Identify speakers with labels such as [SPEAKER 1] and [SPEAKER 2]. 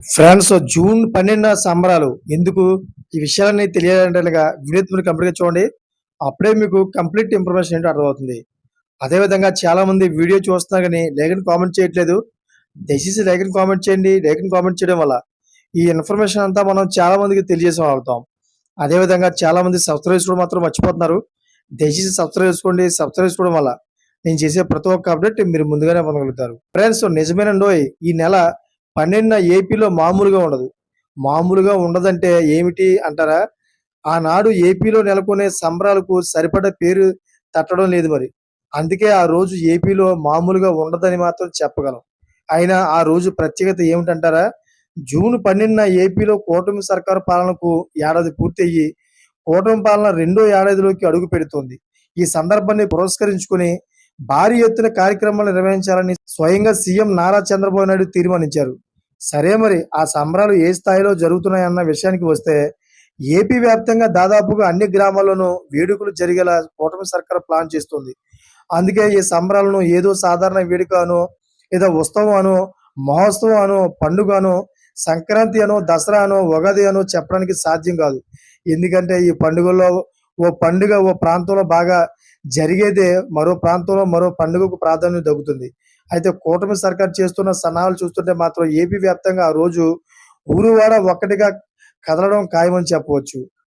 [SPEAKER 1] Friends June పన్నెండున సంబరాలు. ఎందుకు? ఈ విషయాలన్నీ తెలియాలంటే వీడియో మీరు కంప్లీట్గా చూడండి. అప్పుడే మీకు కంప్లీట్ ఇన్ఫర్మేషన్ ఏంటో అర్థమవుతుంది. అదేవిధంగా చాలామంది వీడియో చూస్తున్నా కానీ లేఖని కామెంట్ చేయట్లేదు. దయచేసి లేఖని కామెంట్ చేయండి. లేఖని కామెంట్ చేయడం వల్ల ఈ ఇన్ఫర్మేషన్ అంతా మనం చాలా మందికి తెలియజేసే అదేవిధంగా చాలామంది సబ్స్క్రైబ్ చేసుకోవడం మాత్రం మర్చిపోతున్నారు. దయచేసి సబ్స్క్రైబ్ చేసుకోండి. సబ్స్క్రైబ్ చేసుకోవడం వల్ల నేను చేసే ప్రతి ఒక్క అప్డేట్ మీరు ముందుగానే పొందగలుగుతారు. ఫ్రెండ్స్ నిజమేనండోయ్ ఈ నెల పన్నెండున ఏపీలో మామూలుగా ఉండదు. మామూలుగా ఉండదంటే ఏమిటి అంటారా? ఆనాడు ఏపీలో నెలకొనే సంబరాలకు సరిపడ పేరు తట్టడం లేదు మరి. అందుకే ఆ రోజు ఏపీలో మామూలుగా ఉండదని మాత్రం చెప్పగలం. అయినా ఆ రోజు ప్రత్యేకత ఏమిటంటారా? జూన్ పన్నెండున ఏపీలో కూటమి సర్కారు పాలనకు ఏడాది పూర్తి అయ్యి కూటమి పాలన రెండో ఏడాదిలోకి అడుగు పెడుతోంది. ఈ సందర్భాన్ని పురస్కరించుకుని భారీ ఎత్తున కార్యక్రమాలు నిర్వహించాలని స్వయంగా సీఎం నారా చంద్రబాబు నాయుడు తీర్మానించారు. సరే మరి ఆ సంబరాలు ఏ స్థాయిలో జరుగుతున్నాయన్న విషయానికి వస్తే ఏపీ వ్యాప్తంగా దాదాపుగా అన్ని గ్రామాల్లోనూ వేడుకలు జరిగేలా కూటమి సర్కార్ ప్లాన్ చేస్తుంది. అందుకే ఈ సంబరాలను ఏదో సాధారణ వేడుక అనో లేదా ఉత్సవం అనో మహోత్సవం అనో పండుగ అనో సంక్రాంతి అనో దసరా అనో ఉగాది అనో చెప్పడానికి సాధ్యం కాదు. ఎందుకంటే ఈ పండుగల్లో ఓ పండుగ ఓ ప్రాంతంలో బాగా జరిగేదే మరో ప్రాంతంలో మరో పండుగకు ప్రాధాన్యత దగ్గుతుంది అయితే కూటమి సర్కార్ చేస్తున్న సన్నాహాలు చూస్తుంటే మాత్రం ఏపీ వ్యాప్తంగా ఆ రోజు ఊరువాడ ఒక్కటిగా కదలడం ఖాయమని చెప్పవచ్చు.